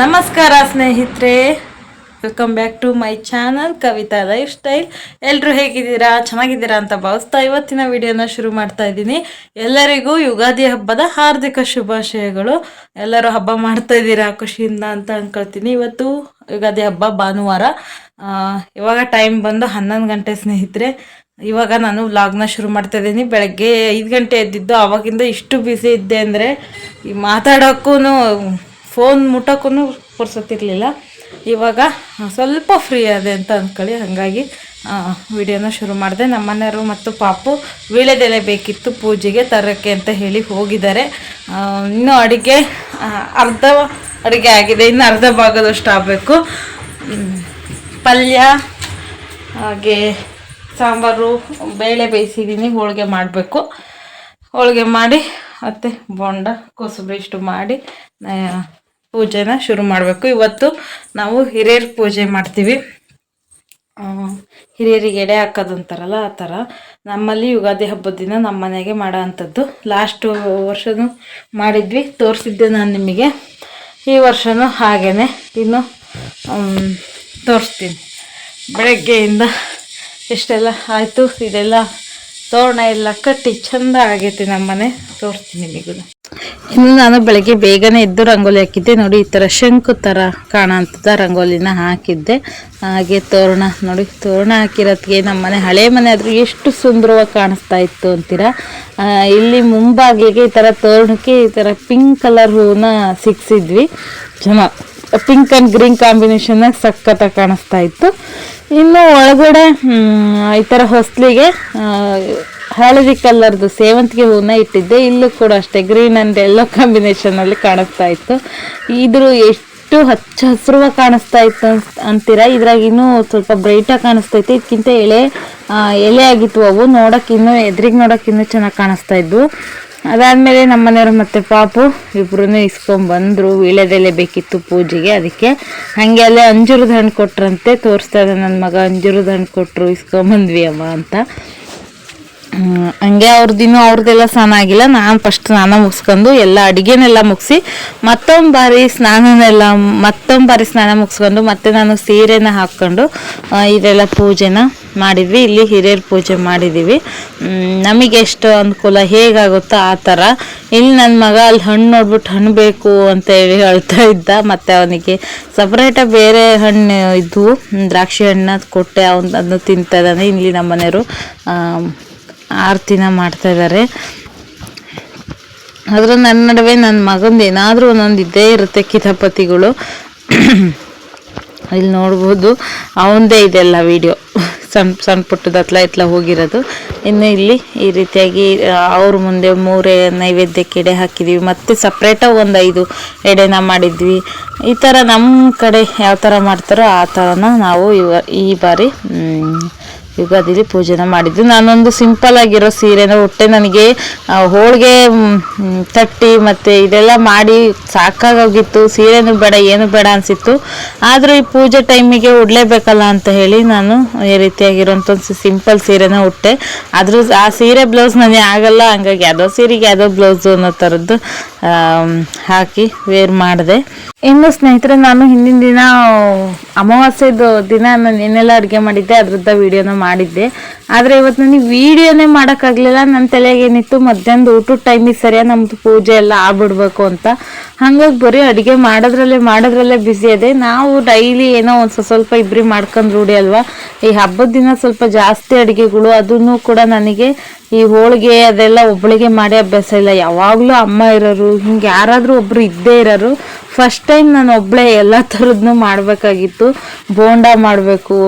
ನಮಸ್ಕಾರ ಸ್ನೇಹಿತರೆ. Welcome back to my channel Kavitha lifestyle ಎಲ್ಲರೂ ಹೇಗಿದ್ದೀರಾ? ಚೆನ್ನಾಗಿದ್ದೀರಾ ಅಂತ ಭಾವಿಸ್ತಾ ಇವತ್ತಿನ ವಿಡಿಯೋನ ಶುರು ಮಾಡ್ತಾ ಇದ್ದೀನಿ. ಎಲ್ಲರಿಗೂ ಯುಗಾದಿ ಹಬ್ಬದ ಹಾರ್ದಿಕ ಶುಭಾಶಯಗಳು. ಎಲ್ಲರೂ ಹಬ್ಬ ಮಾಡ್ತಾ ಇದ್ದೀರಾ ಖುಷಿಯಿಂದ ಅಂತ ಅನ್ಕೊಳ್ತೀನಿ. ಇವತ್ತು ಯುಗಾದಿ ಹಬ್ಬ ಭಾನುವಾರ. ಇವಾಗ ಟೈಮ್ ಬಂದು ಹನ್ನೊಂದು ಗಂಟೆ ಸ್ನೇಹಿತರೆ. ಇವಾಗ ನಾನು ವ್ಲಾಗ್ನ ಶುರು ಮಾಡ್ತಾ ಇದ್ದೀನಿ. ಬೆಳಗ್ಗೆ ಐದು ಗಂಟೆ ಎದ್ದಿದ್ದು, ಆವಾಗಿಂದ ಇಷ್ಟು ಬ್ಯುಸಿ ಇದ್ದೆ ಅಂದರೆ ಈ ಮಾತಾಡೋಕ್ಕೂ ಫೋನ್ ಮುಟ್ಟೋಕ್ಕೂ ಪುರ್ಸೊತ್ತಿರಲಿಲ್ಲ ಇವಾಗ ಸ್ವಲ್ಪ ಫ್ರೀ ಅದೆ ಅಂತ ಅಂದ್ಕೊಳ್ಳಿ ಹಾಗಾಗಿ ವಿಡಿಯೋನ ಶುರು ಮಾಡಿದೆ. ನಮ್ಮ ಮನೆಯವರು ಮತ್ತು ಪಾಪು ವೀಳ್ಯದೆಲೆ ಬೇಕಿತ್ತು ಪೂಜೆಗೆ ತರೋಕ್ಕೆ ಅಂತ ಹೇಳಿ ಹೋಗಿದ್ದಾರೆ. ಇನ್ನೂ ಅಡುಗೆ ಅರ್ಧ ಅಡುಗೆ ಆಗಿದೆ. ಇನ್ನು ಅರ್ಧ ಭಾಗದಷ್ಟು ಆಗಬೇಕು. ಪಲ್ಯ, ಹಾಗೆ ಸಾಂಬಾರು, ಬೇಳೆ ಬೇಯಿಸಿದ್ದೀನಿ. ಹೋಳಿಗೆ ಮಾಡಬೇಕು. ಹೋಳಿಗೆ ಮಾಡಿ, ಮತ್ತು ಬೋಂಡ, ಕೋಸಂಬರಿ ಇಷ್ಟು ಮಾಡಿ ಪೂಜೆನ ಶುರು ಮಾಡಬೇಕು. ಇವತ್ತು ನಾವು ಹಿರಿಯರ ಪೂಜೆ ಮಾಡ್ತೀವಿ. ಹಿರಿಯರಿಗೆ ಎಡೆ ಹಾಕೋದು ಅಂತಾರಲ್ಲ, ಆ ಥರ. ನಮ್ಮಲ್ಲಿ ಯುಗಾದಿ ಹಬ್ಬದ ದಿನ ನಮ್ಮ ಮನೆಗೆ ಮಾಡೋ ಅಂಥದ್ದು. ಲಾಸ್ಟು ವರ್ಷನೂ ಮಾಡಿದ್ವಿ. ತೋರಿಸಿದ್ದೆ ನಾನು ನಿಮಗೆ. ಈ ವರ್ಷನೂ ಹಾಗೇ ಇನ್ನು ತೋರಿಸ್ತೀನಿ. ಬೆಳಗ್ಗೆಯಿಂದ ಎಷ್ಟೆಲ್ಲ ಆಯಿತು, ಇದೆಲ್ಲ ತೋರಣ ಎಲ್ಲ ಕಟ್ಟಿ ಚಂದ ಆಗೈತಿ ನಮ್ಮ ಮನೆ ತೋರಿಸ್ತೀನಿ ನಿಮಗೂ ಇನ್ನು ನಾನು ಬೆಳಗ್ಗೆ ಬೇಗನೆ ಎದ್ದು ರಂಗೋಲಿ ಹಾಕಿದ್ದೆ. ನೋಡಿ, ಈ ಥರ ಶಂಕು ಥರ ಕಾಣೋಂಥದ್ದು ರಂಗೋಲಿನ ಹಾಕಿದ್ದೆ. ಹಾಗೆ ತೋರಣ, ನೋಡಿ, ತೋರಣ ಹಾಕಿರೋದ್ಗೆ ನಮ್ಮ ಮನೆ, ಹಳೆ ಮನೆ ಆದರೂ ಎಷ್ಟು ಸುಂದರವಾಗಿ ಕಾಣಿಸ್ತಾ ಇತ್ತು ಅಂತೀರಾ? ಇಲ್ಲಿ ಮುಂಬಾಗಿಲಿಗೆ ಈ ಥರ ತೋರಣಕ್ಕೆ ಈ ಥರ ಪಿಂಕ್ ಕಲರ್ ಹೂವನ್ನ ಸಿಕ್ಸಿದ್ವಿ. ಜನ ಪಿಂಕ್ ಆ್ಯಂಡ್ ಗ್ರೀನ್ ಕಾಂಬಿನೇಷನ್ನಾಗ ಸಖತ್ತಾಗಿ ಕಾಣಿಸ್ತಾ ಇತ್ತು. ಇನ್ನು ಒಳಗಡೆ ಈ ಥರ ಹೊಸ್ಲಿಗೆ ಹಳದಿ ಕಲರ್ದು ಸೇವಂತಿಗೆ ಹೂವನ್ನ ಇಟ್ಟಿದ್ದೆ. ಇಲ್ಲೂ ಕೂಡ ಅಷ್ಟೇ ಗ್ರೀನ್ ಆ್ಯಂಡ್ ಎಲ್ಲೋ ಕಾಂಬಿನೇಷನಲ್ಲಿ ಕಾಣಿಸ್ತಾ ಇತ್ತು. ಇದ್ರ ಎಷ್ಟು ಹಚ್ಚ ಹಸಿರುವಾಗಿ ಕಾಣಿಸ್ತಾ ಇತ್ತು ಅನ್ಸ್- ಅಂತೀರಾ? ಇದ್ರಾಗಿನ್ನೂ ಸ್ವಲ್ಪ ಬ್ರೈಟಾಗಿ ಕಾಣಿಸ್ತೈತೆ ಇದಕ್ಕಿಂತ ಎಳೆ ಎಲೆ ಆಗಿತ್ತು ಅವು. ನೋಡೋಕೆ ಇನ್ನೂ, ಎದ್ರಿಗೆ ನೋಡೋಕೆ ಇನ್ನೂ ಚೆನ್ನಾಗಿ ಕಾಣಿಸ್ತಾ ಇದ್ವು. ಅದಾದಮೇಲೆ ನಮ್ಮ ಮನೆಯವರು ಮತ್ತೆ ಪಾಪು ಇಬ್ರು ಇಸ್ಕೊಂಬಂದರು ಬಂದ್ರು. ವೀಳ್ಯದೆಲೆ ಬೇಕಿತ್ತು ಪೂಜೆಗೆ ಅದಕ್ಕೆ. ಹಾಗೆ ಅಲ್ಲೇ ಅಂಜೂರದ ಹಣ್ಣು ಕೊಟ್ರಂತೆ. ತೋರಿಸ್ತಾ ಇದ್ದ ನನ್ನ ಮಗ, ಅಂಜೂರದ ಹಣ್ಣು ಕೊಟ್ಟರು ಇಸ್ಕೊಂಬಂದ್ವಿ ಅಮ್ಮ ಅಂತ. ಹಂಗೆ ಅವ್ರದ್ದಿನ್ನೂ ಅವ್ರದ್ದೆಲ್ಲ ಸ್ನಾನ ಆಗಿಲ್ಲ. ನಾನು ಫಸ್ಟ್ ಸ್ನಾನ ಮುಗಿಸ್ಕೊಂಡು ಎಲ್ಲ ಅಡುಗೆನೆಲ್ಲ ಮುಗಿಸಿ ಮತ್ತೊಂದು ಬಾರಿ ಸ್ನಾನನೆಲ್ಲ, ಮತ್ತೊಂದು ಬಾರಿ ಸ್ನಾನ ಮುಗಿಸ್ಕೊಂಡು ಮತ್ತೆ ನಾನು ಸೀರೆನ ಹಾಕ್ಕೊಂಡು ಇದೆಲ್ಲ ಪೂಜೆನ ಮಾಡಿದ್ವಿ. ಇಲ್ಲಿ ಹಿರಿಯರ ಪೂಜೆ ಮಾಡಿದ್ದೀವಿ ನಮಗೆ ಎಷ್ಟು ಅನುಕೂಲ, ಹೇಗಾಗುತ್ತೋ ಆ ಥರ. ಇಲ್ಲಿ ನನ್ನ ಮಗ ಅಲ್ಲಿ ಹಣ್ಣು ನೋಡ್ಬಿಟ್ಟು ಹಣ್ಣು ಬೇಕು ಅಂತ ಹೇಳಿ ಹೇಳ್ತಾ ಇದ್ದ. ಮತ್ತು ಅವನಿಗೆ ಸಪ್ರೇಟಾಗಿ ಬೇರೆ ಹಣ್ಣು ಇದ್ವು. ದ್ರಾಕ್ಷಿ ಹಣ್ಣು ಕೊಟ್ಟೆ, ಅವನು ಅದನ್ನು ತಿಂತಾ ಇದ್ದಾನೆ. ಇಲ್ಲಿ ನಮ್ಮ ಮನೆಯವರು ಆರತಿನ ಮಾಡ್ತಾ ಇದ್ದಾರೆ ಆದ್ರೆ ನನ್ನ ನಡುವೆ ನನ್ನ ಮಗಂದು ಏನಾದರೂ ಒಂದೊಂದು ಇದ್ದೇ ಇರುತ್ತೆ ಕಿತಾಪತಿಗಳು. ಇಲ್ಲಿ ನೋಡ್ಬೋದು, ಅವಂದೇ ಇದೆಲ್ಲ ವಿಡಿಯೋ ಸಣ್ಣ ಸಣ್ಣ ಪುಟ್ಟದ ಹತ್ಲ ಇತ್ಲ ಹೋಗಿರೋದು. ಇನ್ನು ಇಲ್ಲಿ ಈ ರೀತಿಯಾಗಿ ಅವ್ರ ಮುಂದೆ ಮೂರೇ ನೈವೇದ್ಯಕ್ಕೆ ಎಡೆ ಹಾಕಿದ್ದೀವಿ ಮತ್ತು ಸಪ್ರೇಟಾಗಿ ಒಂದು ಐದು ಎಡೆನ ಮಾಡಿದ್ವಿ. ಈ ಥರ ನಮ್ಮ ಕಡೆ ಯಾವ ಥರ ಮಾಡ್ತಾರೋ ಆ ಥರನ ನಾವು ಇವ, ಈ ಬಾರಿ ಯುಗಾದಿಲಿ ಪೂಜೆನ ಮಾಡಿದ್ದು. ನಾನೊಂದು ಸಿಂಪಲ್ ಆಗಿರೋ ಸೀರೆನ ಉಟ್ಟೆ ನನಗೆ ಹೋಳಿಗೆ ತಟ್ಟಿ ಮತ್ತು ಇದೆಲ್ಲ ಮಾಡಿ ಸಾಕಾಗೋಗಿತ್ತು ಸೀರೆನೂ ಬೇಡ, ಏನು ಬೇಡ ಅನಿಸಿತ್ತು. ಆದರೂ ಈ ಪೂಜೆ ಟೈಮಿಗೆ ಉಡಲೇಬೇಕಲ್ಲ ಅಂತ ಹೇಳಿ ನಾನು ಈ ರೀತಿಯಾಗಿರೋಂಥ ಒಂದು ಸಿಂಪಲ್ ಸೀರೆನ ಉಟ್ಟೆ. ಆದರೂ ಆ ಸೀರೆ ಬ್ಲೌಸ್ ನನಗೆ ಆಗಲ್ಲ. ಹಂಗಾಗಿ ಯಾವುದೋ ಸೀರೆಗೆ ಯಾವುದೋ ಬ್ಲೌಸು ಅನ್ನೋ ಥರದ್ದು ಹಾಕಿ ವೇರ್ ಮಾಡಿದೆ. ಇನ್ನು ಸ್ನೇಹಿತರೆ, ನಾನು ಹಿಂದಿನ ದಿನ ಅಮಾವಾಸ್ಯದ ದಿನ ನಾನು ಏನೆಲ್ಲ ಅಡುಗೆ ಮಾಡಿದ್ದೆ, ಅದ್ರದ್ದು ವಿಡಿಯೋನ ಮಾಡಿದ್ದೆ. ಆದರೆ ಇವತ್ತು ನನಗೆ ವಿಡಿಯೋನೇ ಮಾಡೋಕ್ಕಾಗಲಿಲ್ಲ. ನನ್ನ ತಲೆಗೆ ಏನಿತ್ತು, ಮಧ್ಯಾಹ್ನದ ಊಟದ ಟೈಮಿಗೆ ಸರಿಯಾಗಿ ನಮ್ಮದು ಪೂಜೆ ಎಲ್ಲ ಆಗ್ಬಿಡ್ಬೇಕು ಅಂತ. ಹಂಗಾಗಿ ಬರೀ ಅಡುಗೆ ಮಾಡೋದ್ರಲ್ಲೇ ಮಾಡೋದ್ರಲ್ಲೇ ಬ್ಯುಸಿ ಇದೆ ನಾವು ಡೈಲಿ ಏನೋ ಒಂದು ಸ್ವಲ್ಪ ಇಬ್ಬರಿ ಮಾಡ್ಕೊಂಡು ರೂಢಿ ಅಲ್ವಾ? ಈ ಹಬ್ಬದ ದಿನ ಸ್ವಲ್ಪ ಜಾಸ್ತಿ ಅಡುಗೆಗಳು, ಅದನ್ನು ಕೂಡ ನನಗೆ ಈ ಹೋಳಿಗೆ ಅದೆಲ್ಲ ಒಬ್ಬಳಿಗೆ ಮಾಡಿ ಅಭ್ಯಾಸ ಇಲ್ಲ. ಯಾವಾಗಲೂ ಅಮ್ಮ ಇರೋರು, ಹಿಂಗೆ ಯಾರಾದರೂ ಒಬ್ಬರು ಇದ್ದೇ ಇರೋರು ಫಸ್ಟ್ ಟೈಮ್ ನಾನು ಒಬ್ಬಳೇ ಎಲ್ಲ ಥರದ್ನು ಮಾಡಬೇಕಾಗಿತ್ತು. ಬೋಂಡ ಮಾಡಬೇಕು.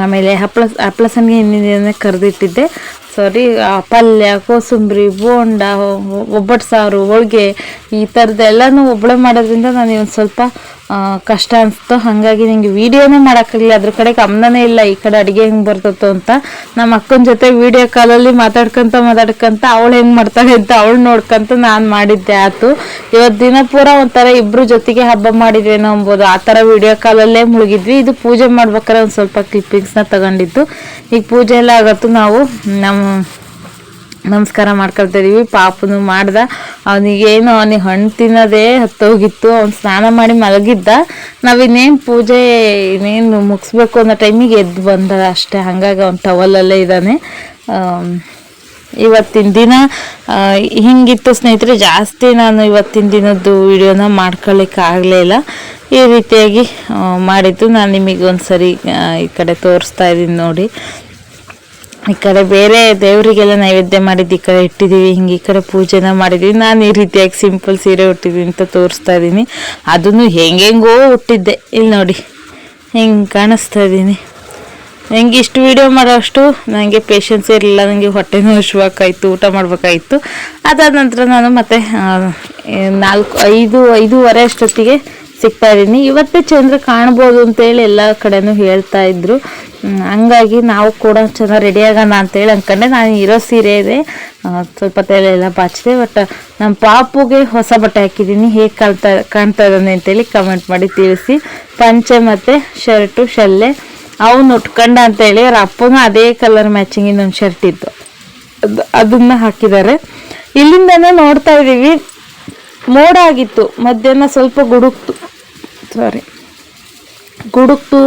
ಆಮೇಲೆ ಹಪ್ಪಳ ಹಪ್ಪಳ ಸಂಗೆ ಕರೆದಿಟ್ಟಿದ್ದೆ. ಸಾರಿ ಪಲ್ಯ, ಕೋಸಂಬರಿ, ಬೋಂಡ ಒಬ್ಬಟ್ಟು ಸಾರು, ಹೋಳಿಗೆ ಈ ಥರದ್ದೆಲ್ಲನೂ ಒಬ್ಬಳೆ ಮಾಡೋದ್ರಿಂದ ನಾನು ಒಂದು ಸ್ವಲ್ಪ ಕಷ್ಟ ಅನಿಸ್ತು ಹಾಗಾಗಿ ನನಗೆ ವೀಡಿಯೋನೇ ಮಾಡೋಕ್ಕಾಗಲಿಲ್ಲ. ಅದ್ರ ಕಡೆ ಗಮನನೇ ಇಲ್ಲ. ಈ ಕಡೆ ಅಡುಗೆ ಹೆಂಗೆ ಬರ್ತತ್ತು ಅಂತ. ನಮ್ಮ ಅಕ್ಕನ ಜೊತೆ ವೀಡಿಯೋ ಕಾಲಲ್ಲಿ ಮಾತಾಡ್ಕೊಂತ ಮಾತಾಡ್ಕೊಂತ ಅವಳು ಹೆಂಗೆ ಮಾಡ್ತಾಳೆ ಅಂತ ಅವಳು ನೋಡ್ಕೊಂತ ನಾನು ಮಾಡಿದ್ದೆ. ಆಯ್ತು ಇವತ್ತು ದಿನ ಪೂರ ಒಂಥರ ಇಬ್ರು ಜೊತೆಗೆ ಹಬ್ಬ ಮಾಡಿದ್ವೇನೋ ಅಂಬೋದು. ಆ ಥರ ವಿಡಿಯೋ ಕಾಲಲ್ಲೇ ಮುಳುಗಿದ್ವಿ. ಇದು ಪೂಜೆ ಮಾಡ್ಬೇಕಾದ್ರೆ ಒಂದು ಸ್ವಲ್ಪ ಕ್ಲಿಪ್ಪಿಂಗ್ಸ್ನ ತಗೊಂಡಿದ್ದು. ಈಗ ಪೂಜೆ ಎಲ್ಲ ಆಗತ್ತು. ನಾವು ನಮ್ಮ ನಮಸ್ಕಾರ ಮಾಡ್ಕೊಳ್ತಾ ಇದೀವಿ. ಪಾಪನು ಮಾಡ್ದ. ಅವನಿಗೇನು ಅವನಿಗೆ ಹಣ್ಣು ತಿನ್ನೋದೇ ಹತ್ತೋಗಿತ್ತು. ಅವ್ನು ಸ್ನಾನ ಮಾಡಿ ಮಲಗಿದ್ದ. ನಾವಿನ್ನೇನು ಪೂಜೆ, ಇನ್ನೇನು ಮುಗಿಸ್ಬೇಕು ಅನ್ನೋ ಟೈಮಿಗೆ ಎದ್ದು ಬಂದ ಅಷ್ಟೇ. ಹಾಗಾಗಿ ಅವ್ನು ಟವಲಲ್ಲೇ ಇದ್ದಾನೆ. ಇವತ್ತಿನ ದಿನ ಹಿಂಗಿತ್ತು ಸ್ನೇಹಿತರೆ, ಜಾಸ್ತಿ ನಾನು ಇವತ್ತಿನ ದಿನದ್ದು ವಿಡಿಯೋನ ಮಾಡ್ಕೊಳ್ಳಿಕ್ಕೆ ಇಲ್ಲ. ಈ ರೀತಿಯಾಗಿ ಮಾಡಿದ್ದು. ನಾನು ನಿಮಗೆ ಒಂದು ಸರಿ ಈ ಕಡೆ ತೋರಿಸ್ತಾ ಇದ್ದೀನಿ ನೋಡಿ. ಈ ಕಡೆ ಬೇರೆ ದೇವರಿಗೆಲ್ಲ ನೈವೇದ್ಯ ಮಾಡಿದ್ದು ಈ ಕಡೆ ಇಟ್ಟಿದ್ದೀವಿ, ಹಿಂಗೆ ಈ ಕಡೆ ಪೂಜೆನ ಮಾಡಿದ್ದೀವಿ. ನಾನು ಈ ರೀತಿಯಾಗಿ ಸಿಂಪಲ್ ಸೀರೆ ಉಟ್ಟಿದ್ದೀನಿ ಅಂತ ತೋರಿಸ್ತಾ ಇದ್ದೀನಿ. ಅದನ್ನು ಹೆಂಗೆಂಗೋ ಹುಟ್ಟಿದ್ದೆ ಇಲ್ಲಿ ನೋಡಿ, ಹೆಂಗೆ ಕಾಣಿಸ್ತಾ ಇದ್ದೀನಿ. ನನಗೆ ಇಷ್ಟು ವಿಡಿಯೋ ಮಾಡೋಷ್ಟು ನನಗೆ ಪೇಷನ್ಸ್ ಇರಲಿಲ್ಲ. ನನಗೆ ಹೊಟ್ಟೆನೂ ಹಶ್ವಾಕಾಯ್ತು ಊಟ ಮಾಡಬೇಕಾಯ್ತು ಅದಾದ ನಂತರ ನಾನು ಮತ್ತೆ ನಾಲ್ಕು, ಐದು, ಐದೂವರೆ ಅಷ್ಟೊತ್ತಿಗೆ ಸಿಗ್ತಾ ಇದ್ದೀನಿ. ಇವತ್ತೇ ಚಂದ್ರ ಕಾಣ್ಬೋದು ಅಂತೇಳಿ ಎಲ್ಲ ಕಡೆನೂ ಹೇಳ್ತಾ ಇದ್ರು. ಹಂಗಾಗಿ ನಾವು ಕೂಡ ಚೆನ್ನಾಗಿ ರೆಡಿ ಆಗೋಣ ಅಂತೇಳಿ ಅಂದ್ಕೊಂಡೆ ನಾನು ಇರೋ ಸೀರೆ ಇದೆ. ಸ್ವಲ್ಪ ತಲೆ ಎಲ್ಲ ಬಾಚಿದೆ ಬಟ್ ನಮ್ಮ ಪಾಪುಗೆ ಹೊಸ ಬಟ್ಟೆ ಹಾಕಿದ್ದೀನಿ. ಹೇಗೆ ಕಾಣ್ತಾ ಕಾಣ್ತಾ ಇದ್ದಾನೆ ಅಂತೇಳಿ ಕಮೆಂಟ್ ಮಾಡಿ ತಿಳಿಸಿ. ಪಂಚೆ ಮತ್ತು ಶರ್ಟು ಶಲ್ಲೆ ಅವನು ಉಟ್ಕೊಂಡ ಅಂತೇಳಿ ಅವ್ರ ಅಪ್ಪನ ಅದೇ ಕಲರ್ ಮ್ಯಾಚಿಂಗ್ ಇನ್ನೊಂದು ಶರ್ಟ್ ಇತ್ತು. ಅದು, ಅದನ್ನ ಹಾಕಿದ್ದಾರೆ. ಇಲ್ಲಿಂದನೇ ನೋಡ್ತಾ ಇದ್ದೀವಿ. ಮೋಡ ಆಗಿತ್ತು. ಮಧ್ಯಾಹ್ನ ಸ್ವಲ್ಪ ಗುಡುಕ್ತು. ಸಾರಿ ಗುಡುಕ್ತು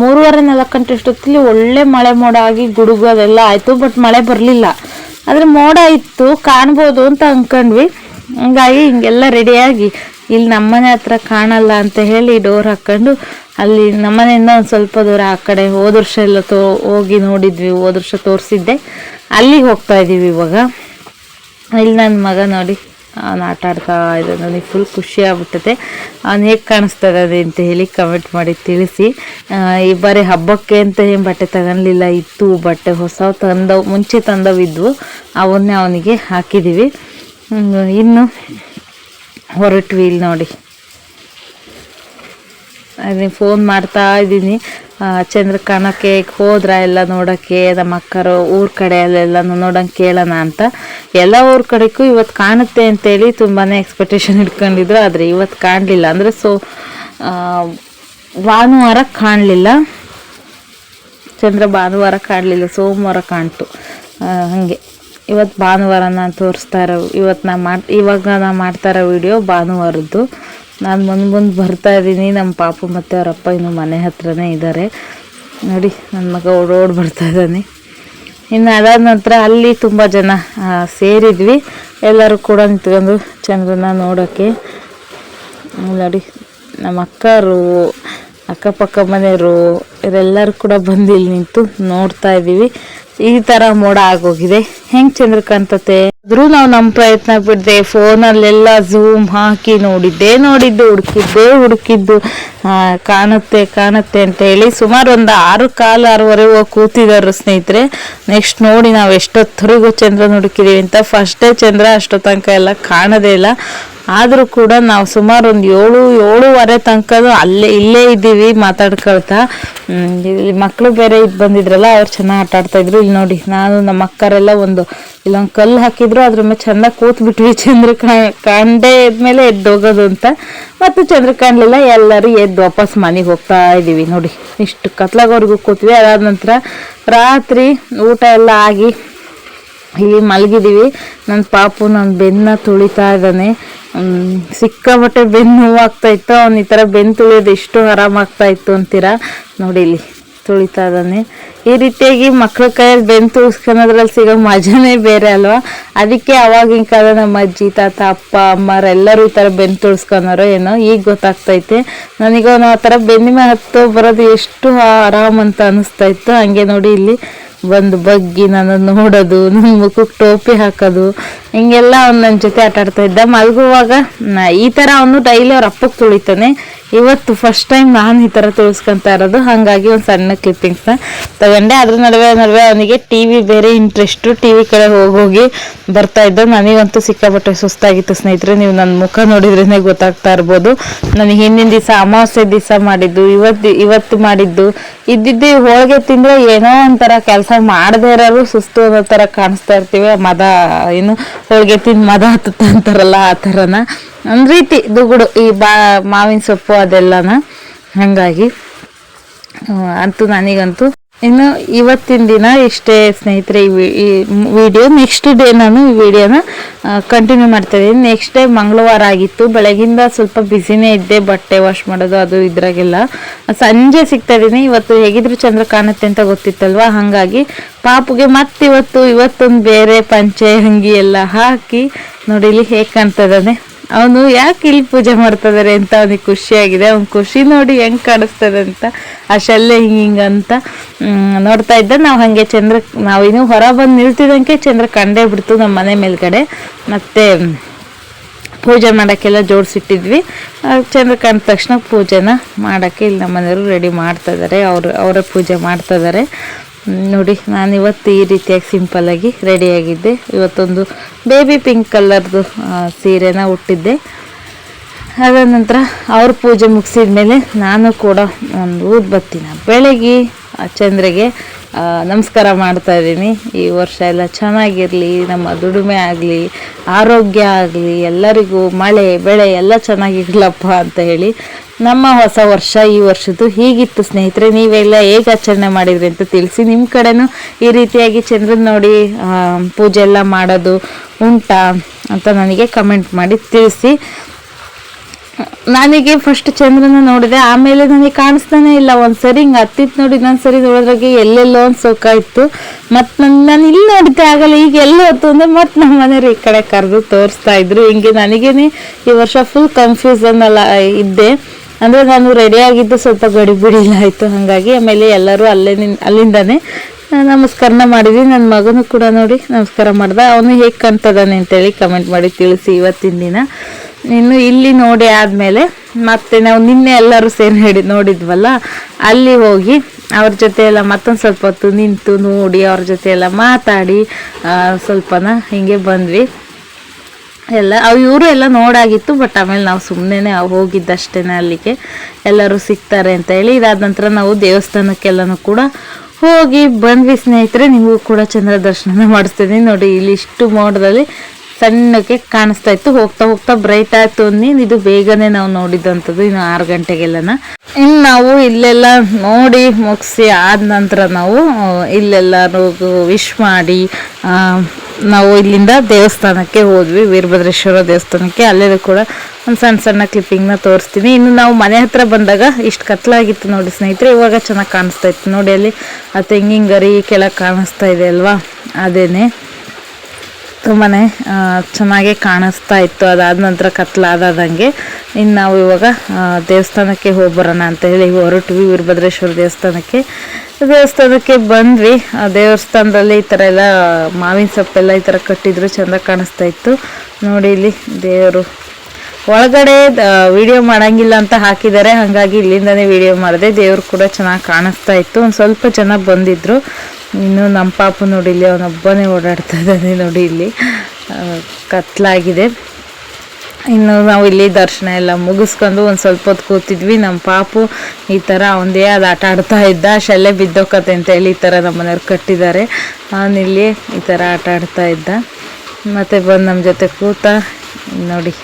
ಮೂರುವರೆ ನಾಲ್ಕು ಗಂಟೆ ಅಷ್ಟೊತ್ತಲ್ಲಿ ಒಳ್ಳೆ ಮಳೆ ಮೋಡ ಆಗಿ ಗುಡುಗು ಅದೆಲ್ಲ ಆಯಿತು ಬಟ್ ಮಳೆ ಬರಲಿಲ್ಲ. ಆದರೆ ಮೋಡ ಇತ್ತು, ಕಾಣ್ಬೋದು ಅಂತ ಅಂದ್ಕೊಂಡ್ವಿ ಹಂಗಾಗಿ ಹಿಂಗೆಲ್ಲ ರೆಡಿಯಾಗಿ ಇಲ್ಲಿ ನಮ್ಮನೆ ಹತ್ರ ಕಾಣಲ್ಲ ಅಂತ ಹೇಳಿ ಡೋರ್ ಹಾಕ್ಕೊಂಡು ಅಲ್ಲಿ ನಮ್ಮನೆಯಿಂದ ಒಂದು ಸ್ವಲ್ಪ ದೂರ ಆ ಕಡೆ ಹೋದ ವರ್ಷ ಎಲ್ಲ ತೋ, ಹೋಗಿ ನೋಡಿದ್ವಿ, ಹೋದ ವರ್ಷ ತೋರಿಸಿದ್ದೆ. ಅಲ್ಲಿಗೆ ಹೋಗ್ತಾ ಇದ್ದೀವಿ ಇವಾಗ. ಇಲ್ಲಿ ನನ್ನ ಮಗ ನೋಡಿ. ಅವ್ನು ಆಟ ಆಡ್ತಾ ಇದ್ದಾನೆ ನನಗೆ ಫುಲ್ ಖುಷಿ ಆಗ್ಬಿಟ್ಟದೆ ಅವ್ನು ಹೇಗೆ ಕಾಣಿಸ್ತದೆ ಅದೇ ಅಂತ ಹೇಳಿ ಕಮೆಂಟ್ ಮಾಡಿ ತಿಳಿಸಿ. ಈ ಬಾರಿ ಹಬ್ಬಕ್ಕೆ ಅಂತ ಏನು ಬಟ್ಟೆ ತಗೊಳ್ಲಿಲ್ಲ ಇತ್ತು ಬಟ್ಟೆ ಹೊಸ ತಂದವು, ಮುಂಚೆ ತಂದವಿದ್ವು. ಅವನ್ನೇ ಅವನಿಗೆ ಹಾಕಿದ್ದೀವಿ ಇನ್ನು ಹೊರಟ್ವಿ ಇಲ್ಲಿ ನೋಡಿ. ಫೋನ್ ಮಾಡ್ತಾ ಇದ್ದೀನಿ. ಚಂದ್ರ ಕಾಣಕ್ಕೆ ಹೋದ್ರ ಎಲ್ಲ ನೋಡೋಕ್ಕೆ, ನಮ್ಮ ಅಕ್ಕರು ಊರ ಕಡೆ ಅಲ್ಲೆಲ್ಲ ನೋಡೋಂಗೆ ಕೇಳೋಣ ಅಂತ. ಎಲ್ಲ ಊರ ಕಡೆಗೂ ಇವತ್ತು ಕಾಣುತ್ತೆ ಅಂತೇಳಿ ತುಂಬಾ ಎಕ್ಸ್ಪೆಕ್ಟೇಷನ್ ಇಟ್ಕೊಂಡಿದ್ರು. ಆದರೆ ಇವತ್ತು ಕಾಣಲಿಲ್ಲ. ಅಂದರೆ ಸೊ ಭಾನುವಾರ ಕಾಣಲಿಲ್ಲ. ಚಂದ್ರ ಭಾನುವಾರ ಕಾಣಲಿಲ್ಲ. ಸೋಮವಾರ ಕಾಣ್ತು. ಹಾಗೆ. ಇವತ್ತು ಭಾನುವಾರ ನಾನು ತೋರಿಸ್ತಾ ಇರೋ ಇವತ್ತು ನಾನು ಮಾಡಿ, ಇವಾಗ ನಾನು ಮಾಡ್ತಾ ಇರೋ ವಿಡಿಯೋ ಭಾನುವಾರದ್ದು. ನಾನು ಮುಂದೆ ಮುಂದೆ ಬರ್ತಾ ಇದ್ದೀನಿ ನಮ್ಮ ಪಾಪು ಮತ್ತು ಅವರಪ್ಪ ಇನ್ನು ಮನೆ ಹತ್ರನೇ ಇದ್ದಾರೆ ನೋಡಿ ನನ್ನ ಮಗ ಓಡೋಡಿ ಬರ್ತಾ ಇದ್ದಾನೆ. ಇನ್ನು ಅದಾದ ನಂತರ ಅಲ್ಲಿ ತುಂಬ ಜನ ಸೇರಿದ್ವಿ. ಎಲ್ಲರೂ ಕೂಡ ನಿಂತ್ಕೊಂಡು ಚಂದ್ರನ ನೋಡೋಕ್ಕೆ ನೋಡಿ, ನಮ್ಮ ಅಕ್ಕರು, ಅಕ್ಕಪಕ್ಕ ಮನೆಯವರು ಇವರೆಲ್ಲರೂ ಕೂಡ ಬಂದು ಇಲ್ಲಿ ನಿಂತು ನೋಡ್ತಾ ಇದ್ದೀವಿ. ಈ ಥರ ಮೋಡ ಆಗೋಗಿದೆ. ಹೆಂಗ್ ಚಂದ್ರಕಾಂತತೆ ಆದ್ರೂ ನಾವು ನಮ್ಮ ಪ್ರಯತ್ನ ಬಿಡದೆ ಫೋನಲ್ಲೆಲ್ಲ ಝೂಮ್ ಹಾಕಿ ನೋಡಿದ್ದೆ, ನೋಡಿದ್ದು ಹುಡುಕಿದ್ದೆ, ಹುಡುಕಿದ್ದು ಕಾಣುತ್ತೆ ಕಾಣುತ್ತೆ ಅಂತ ಹೇಳಿ ಸುಮಾರು ಒಂದು ಆರು ಕಾಲು ಹೋಗಿ ಕೂತಿದ್ದಾರೆ ಸ್ನೇಹಿತರೆ. ನೆಕ್ಸ್ಟ್ ನೋಡಿ ನಾವು ಎಷ್ಟೊತ್ತರೆಗೂ ಚಂದ್ರ ಹುಡುಕಿದೀವಿ ಅಂತ. ಫಸ್ಟ್ ಚಂದ್ರ ಅಷ್ಟೊತ್ತನಕ ತನಕ ಎಲ್ಲ ಕಾಣದೇ ಇಲ್ಲ. ಆದರೂ ಕೂಡ ನಾವು ಸುಮಾರು ಒಂದು ಏಳು, ಏಳುವರೆ ತನಕ ಅಲ್ಲೇ, ಇಲ್ಲೇ ಇದ್ದೀವಿ ಮಾತಾಡ್ಕೊಳ್ತಾ. ಇಲ್ಲಿ ಮಕ್ಕಳು ಬೇರೆ ಇದು ಬಂದಿದ್ರಲ್ಲ, ಅವ್ರು ಚೆನ್ನಾಗಿ ಆಟ ಆಡ್ತಾ ಇದ್ರು. ಇಲ್ಲಿ ನೋಡಿ, ನಾನು ನಮ್ಮ ಅಕ್ಕರೆಲ್ಲ ಒಂದು ಇಲ್ಲೊಂದು ಕಲ್ಲು ಹಾಕಿದ್ರು, ಅದ್ರ ಮೇಲೆ ಚೆಂದ ಕೂತ್ಬಿಟ್ವಿ ಬಿಟ್ವಿ ಚಂದ್ರ ಕಾ- ಕಾಣದೇ ಇದ್ಮೇಲೆ ಎದ್ದು ಹೋಗೋದು ಅಂತ. ಮತ್ತು ಚಂದ್ರ ಕಾಣಲಿಲ್ಲ ಎಲ್ಲರೂ ಎದ್ದು ವಾಪಸ್ ಮನೆಗೆ ಹೋಗ್ತಾ ಇದ್ದೀವಿ. ನೋಡಿ, ಇಷ್ಟು ಕತ್ಲಾಗೋರ್ಗು ಕೂತ್ವಿ. ಅದಾದ ನಂತರ ರಾತ್ರಿ ಊಟ ಎಲ್ಲ ಆಗಿ ಇಲ್ಲಿ ಮಲಗಿದ್ದೀವಿ. ನನ್ನ ಪಾಪು ನನ್ನ ಬೆನ್ನ ತುಳಿತಾ ಇದ್ದಾನೆ. ಸಿಕ್ಕಾಪಟ್ಟೆ ಬೆನ್ನು ಆಗ್ತಾ ಇತ್ತು. ಅವ್ನು ಈ ಥರ ಬೆನ್ನು ತುಳಿಯೋದು ಎಷ್ಟು ಆರಾಮಾಗ್ತಾ ಇತ್ತು ಅಂತೀರಾ? ನೋಡಿ ಇಲ್ಲಿ, ತುಳಿತಾ ಇದ್ದಾನೆ. ಈ ರೀತಿಯಾಗಿ ಮಕ್ಳ ಕೈಯಲ್ಲಿ ಬೆನ್ನು ತುಳಿಸ್ಕೊಳೋದ್ರಲ್ಲಿ ಸಿಗೋ ಮಜಾನೇ ಬೇರೆ ಅಲ್ವಾ? ಅದಕ್ಕೆ ಅವಾಗಿನ ಕಾಲ ನಮ್ಮ ಅಜ್ಜಿ, ತಾತ, ಅಪ್ಪ ಅಮ್ಮರೆಲ್ಲರೂ ಈ ಥರ ಬೆನ್ನು ತುಳಿಸ್ಕೊಳೋರು ಏನೋ, ಈಗ ಗೊತ್ತಾಗ್ತೈತೆ. ನನಗೆ ಅವನು ಆ ಥರ ಬೆನ್ನಿಮೆ ಹತ್ತು ಬರೋದು ಎಷ್ಟು ಆರಾಮ್ ಅಂತ ಅನಿಸ್ತಾ ಇತ್ತು. ಹಂಗೆ ನೋಡಿ ಇಲ್ಲಿ ಬಂದು ಬಗ್ಗಿ ನನ್ನನ್ನು ನೋಡೋದು ನನ್ನ ಮುಖಕ್ಕೆ ಟೋಪಿ ಹಾಕೋದು, ಹಿಂಗೆಲ್ಲ ಅವ್ನು ನನ್ನ ಜೊತೆ ಆಟ ಆಡ್ತಾ ಇದ್ದ. ಮಲಗುವಾಗ ಈ ಥರ ಅವನು ಡೈಲಿ ಅವ್ರ ಅಪ್ಪಕ್ಕೆ ತುಳಿತಾನೆ. ಇವತ್ತು ಫಸ್ಟ್ ಟೈಮ್ ನಾನು ಈ ಥರ ತೋರಿಸ್ಕೊಂತ ಇರೋದು. ಹಾಗಾಗಿ ಒಂದು ಸಣ್ಣ ಕ್ಲಿಪ್ಪಿಂಗ್ಸ್ನ ತಗೊಂಡೆ. ಅದ್ರ ನಡುವೆ ನಡುವೆ ಅವನಿಗೆ ಟಿ ವಿ ಬೇರೆ ಇಂಟ್ರೆಸ್ಟು ಟಿ ವಿ ಕಡೆ ಹೋಗೋಗಿ ಬರ್ತಾ ಇದ್ದ. ನನಗಂತೂ ಸಿಕ್ಕಾಪಟ್ಟೆ ಸುಸ್ತಾಗಿತ್ತು ಸ್ನೇಹಿತರೆ. ನೀವು ನನ್ನ ಮುಖ ನೋಡಿದ್ರೇ ಗೊತ್ತಾಗ್ತಾ ಇರ್ಬೋದು. ನನಗೆ ಹಿಂದಿನ ದಿವಸ ಅಮಾವಾಸ್ಯೆ ದಿವಸ ಮಾಡಿದ್ದು, ಇವತ್ತು ಇವತ್ತು ಮಾಡಿದ್ದು, ಇದ್ದಿದ್ದು ಹೋಳಿಗೆ ತಿಂದರೆ ಏನೋ ಒಂಥರ ಕೆಲಸ ಮಾಡದೇ ಇರೋರು ಸುಸ್ತು ಅನ್ನೋ ಥರ ಕಾಣಿಸ್ತಾ ಇರ್ತೀವಿ. ಮದ, ಏನು, ಹೋಳಿಗೆ ತಿಂದು ಮದ ಹತ್ತುತ್ತೆ ಅಂತಾರಲ್ಲ ಆ ಥರನ ಒಂದು ರೀತಿ ದುಗುಡು ಈ ಬಾ, ಮಾವಿನ ಸೊಪ್ಪು ಅದೆಲ್ಲನ. ಹಾಗಾಗಿ ಅಂತೂ ನನಗಂತೂ ಇನ್ನು ಇವತ್ತಿನ ದಿನ ಇಷ್ಟೇ ಸ್ನೇಹಿತರೆ, ಈ ವಿಡಿಯೋ ನೆಕ್ಸ್ಟ್ ಡೇ ನಾನು ಈ ವಿಡಿಯೋನ ಕಂಟಿನ್ಯೂ ಮಾಡ್ತಾ ಇದ್ದೀನಿ. ನೆಕ್ಸ್ಟ್ ಡೇ ಮಂಗಳವಾರ ಆಗಿತ್ತು. ಬೆಳಗಿಂದ ಸ್ವಲ್ಪ ಬ್ಯುಸಿನೇ ಇದ್ದೆ, ಬಟ್ಟೆ ವಾಶ್ ಮಾಡೋದು, ಅದು ಇದ್ರಾಗೆಲ್ಲ. ಸಂಜೆ ಸಿಗ್ತಾ ಇದ್ದೀನಿ. ಇವತ್ತು ಹೇಗಿದ್ರು ಚಂದ್ರ ಕಾಣುತ್ತೆ ಅಂತ ಗೊತ್ತಿತ್ತಲ್ವ? ಹಾಗಾಗಿ ಪಾಪುಗೆ ಮತ್ತಿವತ್ತು, ಇವತ್ತೊಂದು ಬೇರೆ ಪಂಚೆ ಅಂಗಿ ಎಲ್ಲ ಹಾಕಿ, ನೋಡಿ ಇಲ್ಲಿ ಹೇಗೆ ಕಾಣ್ತಾ ಇದ್ದಾನೆ. ಅವನು ಯಾಕೆ ಇಲ್ಲಿ ಪೂಜೆ ಮಾಡ್ತಿದ್ದಾರೆ ಅಂತ ಅವನಿಗೆ ಖುಷಿಯಾಗಿದೆ. ಅವ್ನ ಖುಷಿ ನೋಡಿ ಹೆಂಗ್ ಕಾಣಿಸ್ತದೆ ಅಂತ, ಆ ಶಲ್ಯ ಹಿಂಗ ಹಿಂಗ ಅಂತ ನೋಡ್ತಾ ಇದ್ದ. ನಾವು ಹಾಗೆ ಚಂದ್ರ, ನಾವು ಇನ್ನೂ ಹೊರ ಬಂದು ನಿಲ್ತಿದಂಗೆ ಚಂದ್ರ ಕಂಡೇ ಬಿಡ್ತು ನಮ್ಮ ಮನೆ ಮೇಲ್ಗಡೆ. ಮತ್ತೆ ಪೂಜೆ ಮಾಡೋಕ್ಕೆಲ್ಲ ಜೋಡಿಸಿಟ್ಟಿದ್ವಿ. ಚಂದ್ರ ಕಂಡ ತಕ್ಷಣ ಪೂಜೆನ ಮಾಡೋಕ್ಕೆ ಇಲ್ಲಿ ನಮ್ಮ ಮನೆಯವರು ರೆಡಿ ಮಾಡ್ತಾ ಇದ್ದಾರೆ ಅವರು, ಅವರೇ ಪೂಜೆ ಮಾಡ್ತಾ ಇದ್ದಾರೆ ನೋಡಿ, ನಾನು ಇವತ್ತು ಈ ರೀತಿಯಾಗಿ ಸಿಂಪಲ್ಲಾಗಿ ರೆಡಿಯಾಗಿದ್ದೆ ಇವತ್ತೊಂದು ಬೇಬಿ ಪಿಂಕ್ ಕಲರ್ದು ಸೀರೆನ ಉಟ್ಟಿದ್ದೆ. ಅದಾದ ನಂತರ ಅವ್ರ ಪೂಜೆ ಮುಗಿಸಿದ ಮೇಲೆ ನಾನು ಕೂಡ ಒಂದು ಊದ್ಬತ್ತಿನ ಬೆಳಗ್ಗೆ ಚಂದ್ರಗೆ ನಮಸ್ಕಾರ ಮಾಡ್ತಾ ಇದ್ದೀನಿ. ಈ ವರ್ಷ ಎಲ್ಲ ಚೆನ್ನಾಗಿರಲಿ, ನಮ್ಮ ದುಡಿಮೆ ಆಗಲಿ, ಆರೋಗ್ಯ ಆಗಲಿ, ಎಲ್ಲರಿಗೂ ಮಳೆ, ಬೆಳೆ ಎಲ್ಲ ಚೆನ್ನಾಗಿರ್ಲಪ್ಪ ಅಂತ ಹೇಳಿ ನಮ್ಮ ಹೊಸ ವರ್ಷ, ಈ ವರ್ಷದ್ದು ಹೀಗಿತ್ತು ಸ್ನೇಹಿತರೆ, ನೀವೆಲ್ಲ ಹೇಗೆ ಆಚರಣೆ ಮಾಡಿದ್ರಿ ಅಂತ ತಿಳಿಸಿ ನಿಮ್ಮ ಕಡೆನೂ ಈ ರೀತಿಯಾಗಿ ಚಂದ್ರನ ನೋಡಿ ಪೂಜೆ ಎಲ್ಲ ಮಾಡೋದು ಉಂಟಾ ಅಂತ ನನಗೆ ಕಮೆಂಟ್ ಮಾಡಿ ತಿಳಿಸಿ. ನನಗೆ ಫಸ್ಟ್ ಚಂದ್ರನ ನೋಡಿದೆ, ಆಮೇಲೆ ನನಗೆ ಕಾಣಿಸ್ತಾನೆ ಇಲ್ಲ. ಒಂದ್ಸರಿ ಹಿಂಗೆ ಹತ್ತಿತ್ತು ನೋಡಿ, ಇನ್ನೊಂದ್ಸರಿ ನೋಡಿದ್ರಾಗೆ ಎಲ್ಲೆಲ್ಲೋ ಒಂದು ಸುಖ ಇತ್ತು. ಮತ್ತು ನಾನು ಇಲ್ಲಿ ನೋಡಿದ್ದೆ ಆಗಲ್ಲ, ಈಗ ಎಲ್ಲ ಹೊತ್ತು ಅಂದರೆ ಮತ್ತೆ ನಮ್ಮ ಮನೆಯವ್ರು ಈ ಕಡೆ ಕರೆದು ತೋರಿಸ್ತಾ ಇದ್ರು. ಹಿಂಗೆ ನನಗೇನೆ ಈ ವರ್ಷ ಫುಲ್ ಕನ್ಫ್ಯೂಸನ್ ಅಲ್ಲ ಇದ್ದೆ. ಅಂದರೆ ನಾನು ರೆಡಿ ಆಗಿದ್ದು ಸ್ವಲ್ಪ ಗಡಿಬಿಡಿಲ್ಲ ಆಯ್ತು. ಹಾಗಾಗಿ ಆಮೇಲೆ ಎಲ್ಲರೂ ಅಲ್ಲೇ ಅಲ್ಲಿಂದಾನೆ ನಮಸ್ಕಾರ ನಮಸ್ಕಾರನ ಮಾಡಿದ್ವಿ. ನನ್ನ ಮಗನೂ ಕೂಡ ನೋಡಿ ನಮಸ್ಕಾರ ಮಾಡ್ದ. ಅವನು ಹೇಗೆ ಕಾಣ್ತದಾನೆ ಅಂತೇಳಿ ಕಮೆಂಟ್ ಮಾಡಿ ತಿಳಿಸಿ ಇವತ್ತಿನ ದಿನ. ಇನ್ನು ಇಲ್ಲಿ ನೋಡಿ ಆದಮೇಲೆ ಮತ್ತೆ ನಾವು ನಿನ್ನೆ ಎಲ್ಲರೂ ಸೇರಿ ಹೇಳಿ ನೋಡಿದ್ವಲ್ಲ, ಅಲ್ಲಿ ಹೋಗಿ ಅವ್ರ ಜೊತೆ ಎಲ್ಲ ಮತ್ತೊಂದು ಸ್ವಲ್ಪ ಹೊತ್ತು ನಿಂತು ನೋಡಿ, ಅವ್ರ ಜೊತೆ ಎಲ್ಲ ಮಾತಾಡಿ ಸ್ವಲ್ಪನ ಹಿಂಗೆ ಬಂದ್ವಿ. ಎಲ್ಲ, ಅವು ಇವರು ಎಲ್ಲ ನೋಡಾಗಿತ್ತು ಬಟ್ ಆಮೇಲೆ ನಾವು ಸುಮ್ಮನೆ ಹೋಗಿದ್ದಷ್ಟೇ ಅಲ್ಲಿಗೆ. ಎಲ್ಲರೂ ಸಿಗ್ತಾರೆ ಅಂತ ಹೇಳಿ, ಇದಾದ ನಂತರ ನಾವು ದೇವಸ್ಥಾನಕ್ಕೆಲ್ಲನೂ ಕೂಡ ಹೋಗಿ ಬಂದ್ವಿ. ಸ್ನೇಹಿತರೆ, ನಿಮಗೂ ಕೂಡ ಚಂದ್ರ ದರ್ಶನ ಮಾಡಿಸ್ತೀನಿ. ನೋಡಿ, ಇಲ್ಲಿ ಇಷ್ಟು ಮೋಡದಲ್ಲಿ ಸಣ್ಣಕ್ಕೆ ಕಾಣಿಸ್ತಾ ಇತ್ತು. ಹೋಗ್ತಾ ಹೋಗ್ತಾ ಬ್ರೈಟ್ ಆಯ್ತು ನೀನು ಇದು ಬೇಗನೆ ನಾವು ನೋಡಿದಂಥದ್ದು ಇನ್ನು ಆರು ಗಂಟೆಗೆಲ್ಲನ. ಇನ್ನು ನಾವು ಇಲ್ಲೆಲ್ಲ ನೋಡಿ ಮುಗಿಸಿ ಆದ ನಂತರ ನಾವು ಇಲ್ಲೆಲ್ಲ ಇಲ್ಲೆಲ್ಲರೂ ವಿಶ್ ಮಾಡಿ ನಾವು ಇಲ್ಲಿಂದ ದೇವಸ್ಥಾನಕ್ಕೆ ಹೋದ್ವಿ. ವೀರಭದ್ರೇಶ್ವರ ದೇವಸ್ಥಾನಕ್ಕೆ. ಅಲ್ಲೆಲ್ಲ ಕೂಡ ಒಂದು ಸಣ್ಣ ಸಣ್ಣ ಕ್ಲಿಪ್ಪಿಂಗ್ನ ತೋರಿಸ್ತೀನಿ. ಇನ್ನು ನಾವು ಮನೆ ಹತ್ರ ಬಂದಾಗ ಇಷ್ಟು ಕತ್ಲಾಗಿತ್ತು ನೋಡಿ ಸ್ನೇಹಿತರೆ. ಇವಾಗ ಚೆನ್ನಾಗಿ ಕಾಣಿಸ್ತಾ ಇತ್ತು. ನೋಡಿ ಅಲ್ಲಿ ಆ ತೆಂಗಿನ ಗರಿ ಕೆಳಗೆ ಕಾಣಿಸ್ತಾ ಇದೆ ಅಲ್ವಾ? ಅದೇನೆ. ತುಂಬಾ ಚೆನ್ನಾಗೇ ಕಾಣಿಸ್ತಾ ಇತ್ತು. ಅದಾದ ನಂತರ ಕತ್ಲಾದಂಗೆ ಇನ್ನು ನಾವು ಇವಾಗ ದೇವಸ್ಥಾನಕ್ಕೆ ಹೋಗಿ ಬರೋಣ ಅಂತ ಹೇಳಿ ಹೊರಟ್ವಿ ವೀರಭದ್ರೇಶ್ವರ ದೇವಸ್ಥಾನಕ್ಕೆ. ದೇವಸ್ಥಾನಕ್ಕೆ ಬಂದ್ವಿ. ಆ, ದೇವಸ್ಥಾನದಲ್ಲಿ ಈ ಥರ ಎಲ್ಲ, ಮಾವಿನ ಸೊಪ್ಪೆಲ್ಲ ಈ ಥರ ಕಟ್ಟಿದ್ರು ಚೆಂದ ಕಾಣಿಸ್ತಾ ಇತ್ತು. ನೋಡಿ ಇಲ್ಲಿ ದೇವರು. ಒಳಗಡೆ ವಿಡಿಯೋ ಮಾಡಂಗಿಲ್ಲ ಅಂತ ಹಾಕಿದ್ದಾರೆ. ಹಾಗಾಗಿ ಇಲ್ಲಿಂದನೇ ವಿಡಿಯೋ ಮಾಡಿದೆ. ದೇವರು ಕೂಡ ಚೆನ್ನಾಗಿ ಕಾಣಿಸ್ತಾ ಇತ್ತು. ಒಂದು ಸ್ವಲ್ಪ ಜನ ಬಂದಿದ್ರು. ಇನ್ನು ನಮ್ಮ ಪಾಪು ನೋಡಿ ಇಲ್ಲಿ ಅವನೊಬ್ಬನೇ ಓಡಾಡ್ತಾ ಇದ್ದಾನೆ ನೋಡಿ ಇಲ್ಲಿ. ಕತ್ಲಾಗಿದೆ. ಇನ್ನು ನಾವು ಇಲ್ಲಿ ದರ್ಶನ ಎಲ್ಲ ಮುಗಿಸ್ಕೊಂಡು ಒಂದು ಸ್ವಲ್ಪ ಹೊತ್ತು ಕೂತಿದ್ವಿ. ನಮ್ಮ ಪಾಪು ಈ ಥರ ಅವನದೇ ಅದು ಆಟ ಆಡ್ತಾ ಇದ್ದ. ಶಲ್ಲೆ ಬಿದ್ದೋಕತೆ ಅಂತ ಹೇಳಿ ಈ ಥರ ನಮ್ಮ ಮನೆಯವ್ರು ಕಟ್ಟಿದ್ದಾರೆ. ಅವನಿಲ್ಲಿ ಈ ಥರ ಆಟ ಆಡ್ತಾ ಇದ್ದ. ಮತ್ತು ಬಂದು ನಮ್ಮ ಜೊತೆ ಕೂತ ನೋಡಿ.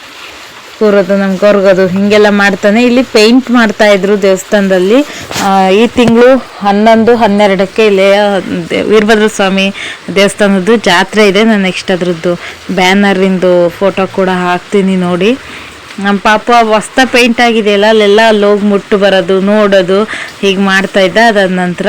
ಕೂರೋದು ನಮ್ಗೆ ಹೊರಗೋದು ಹೀಗೆಲ್ಲ ಮಾಡ್ತಾನೆ. ಇಲ್ಲಿ ಪೇಂಟ್ ಮಾಡ್ತಾ ಇದ್ರು ದೇವಸ್ಥಾನದಲ್ಲಿ. ಈ ತಿಂಗಳು ಹನ್ನೊಂದು, ಹನ್ನೆರಡಕ್ಕೆ ಇಲ್ಲಿ ವೀರಭದ್ರ ಸ್ವಾಮಿ ದೇವಸ್ಥಾನದ್ದು ಜಾತ್ರೆ ಇದೆ. ನಾನು ನೆಕ್ಸ್ಟ್ ಅದ್ರದ್ದು ಬ್ಯಾನರಿಂದು ಫೋಟೋ ಕೂಡ ಹಾಕ್ತೀನಿ ನೋಡಿ. ನಮ್ಮ ಪಾಪ ಹೊಸ್ತ ಪೇಂಟ್ ಆಗಿದೆಯಲ್ಲ ಅಲ್ಲೆಲ್ಲ ಅಲ್ಲಿ ಹೋಗಿ ಮುಟ್ಟು ಬರೋದು, ನೋಡೋದು, ಹೀಗೆ ಮಾಡ್ತಾ ಇದ್ದ. ಅದಾದ ನಂತರ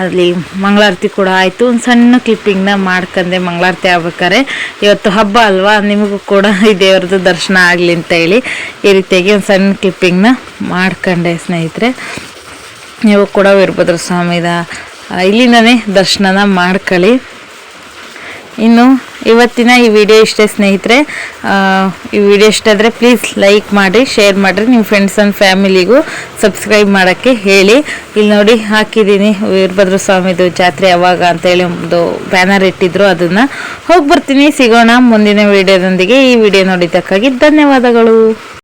ಅಲ್ಲಿ ಮಂಗಳಾರತಿ ಕೂಡ ಆಯಿತು. ಒಂದು ಸಣ್ಣ ಕ್ಲಿಪ್ಪಿಂಗ್ನ ಮಾಡ್ಕಂದೆ ಮಂಗಳಾರತಿ ಆಗ್ಬೇಕಾರೆ ಇವತ್ತು ಹಬ್ಬ ಅಲ್ವಾ, ನಿಮಗೂ ಕೂಡ ಈ ದೇವ್ರದ್ದು ದರ್ಶನ ಆಗಲಿ ಅಂತ ಹೇಳಿ ಈ ರೀತಿಯಾಗಿ ಒಂದು ಸಣ್ಣ ಕ್ಲಿಪ್ಪಿಂಗ್ನ ಮಾಡ್ಕೊಂಡೆ ಸ್ನೇಹಿತರೆ. ನೀವು ಕೂಡ ವೀರಭದ್ರ ಸ್ವಾಮಿದ ಇಲ್ಲಿಂದನೇ ದರ್ಶನನ ಮಾಡ್ಕೊಳ್ಳಿ. ಇನ್ನು ಇವತ್ತಿನ ಈ ವಿಡಿಯೋ ಇಷ್ಟೇ ಸ್ನೇಹಿತರೆ. ಈ ವಿಡಿಯೋ ಇಷ್ಟ ಆದರೆ ಪ್ಲೀಸ್ ಲೈಕ್ ಮಾಡಿ ಶೇರ್ ಮಾಡಿರಿ ನಿಮ್ಮ ಫ್ರೆಂಡ್ಸ್ ಆ್ಯಂಡ್ ಫ್ಯಾಮಿಲಿಗೂ ಸಬ್ಸ್ಕ್ರೈಬ್ ಮಾಡೋಕ್ಕೆ ಹೇಳಿ. ಇಲ್ಲಿ ನೋಡಿ ಹಾಕಿದ್ದೀನಿ ವೀರಭದ್ರ ಸ್ವಾಮಿದು ಜಾತ್ರೆ ಯಾವಾಗ ಅಂತೇಳಿ ಒಂದು ಬ್ಯಾನರ್ ಇಟ್ಟಿದ್ರು ಅದನ್ನು. ಹೋಗಿ ಬರ್ತೀನಿ, ಸಿಗೋಣ ಮುಂದಿನ ವಿಡಿಯೋದೊಂದಿಗೆ ಈ ವಿಡಿಯೋ ನೋಡಿದ್ದಕ್ಕಾಗಿ ಧನ್ಯವಾದಗಳು.